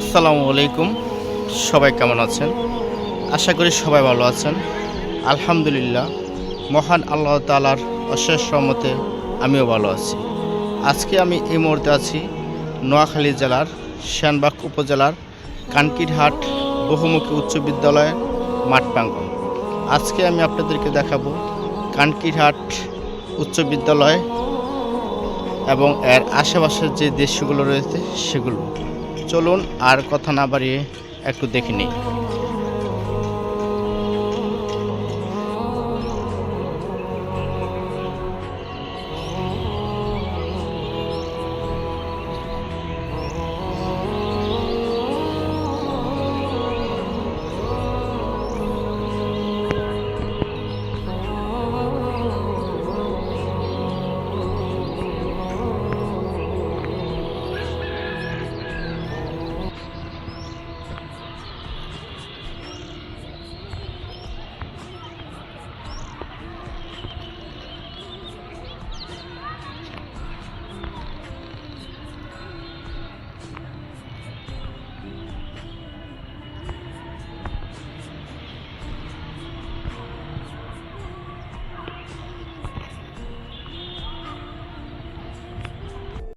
আসসালামু আলাইকুম। সবাই কেমন আছেন? আশা করি সবাই ভালো আছেন। আলহামদুলিল্লাহ, মহান আল্লাহ তালার অশেষ রহমতে আমিও ভালো আছি। আজকে আমি এই মুহূর্তে আছি নোয়াখালী জেলার শ্যানবাগ উপজেলার কানকিরহাট বহুমুখী উচ্চ বিদ্যালয়ের মাঠ প্রাঙ্গণ। আজকে আমি আপনাদেরকে দেখাবো কানকিরহাট উচ্চ বিদ্যালয় এবং এর আশেপাশের যে দেশগুলো রয়েছে সেগুলো। চলুন আর কথা না বাড়িয়ে একটু দেখে নিই।